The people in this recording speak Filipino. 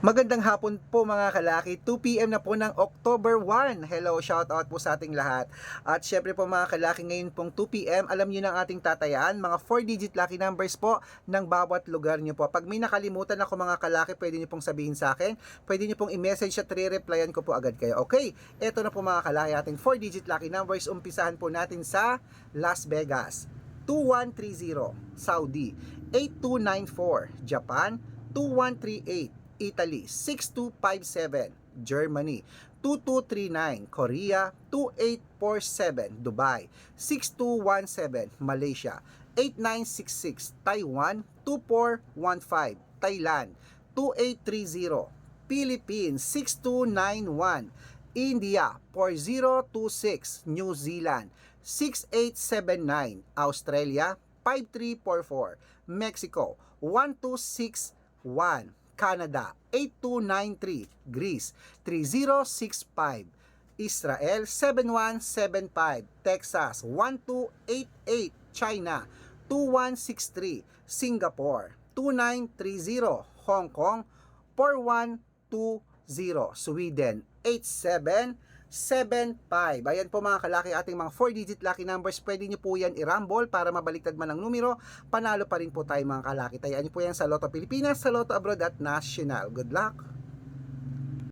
Magandang hapon po mga kalaki, 2pm na po ng October 1. Hello, shout out po sa ating lahat. At syempre po mga kalaki, ngayon pong 2pm, alam niyo ng ating tatayaan, mga 4-digit lucky numbers po ng bawat lugar niyo po. Pag may nakalimutan ako mga kalaki, pwede niyo pong sabihin sa akin, pwede niyo pong i-message at re-replyan ko po agad kayo. Okay, eto na po mga kalaki, ating 4-digit lucky numbers, umpisahan po natin sa Las Vegas. 2130 Saudi 8294 Japan 2138 Italy 6257 Germany 2239 Korea 2847 Dubai 6217 Malaysia 8966 Taiwan 2415 Thailand 2830 Philippines 6291 India 4026 New Zealand 6879 Australia 5344 Mexico 1261 Canada 8293 Greece 3065 Israel 7175 Texas 1288 China 2163 Singapore 2930 Hong Kong 4120 Sweden 8775 Ayan po mga kalaki ating mga 4-digit lucky numbers. Pwede nyo po yan i-rumble para mabaliktad man ang numero. Panalo pa rin po tayo mga kalaki. Tayaan nyo po yan sa Lotto Pilipinas, sa Lotto Abroad at National. Good luck!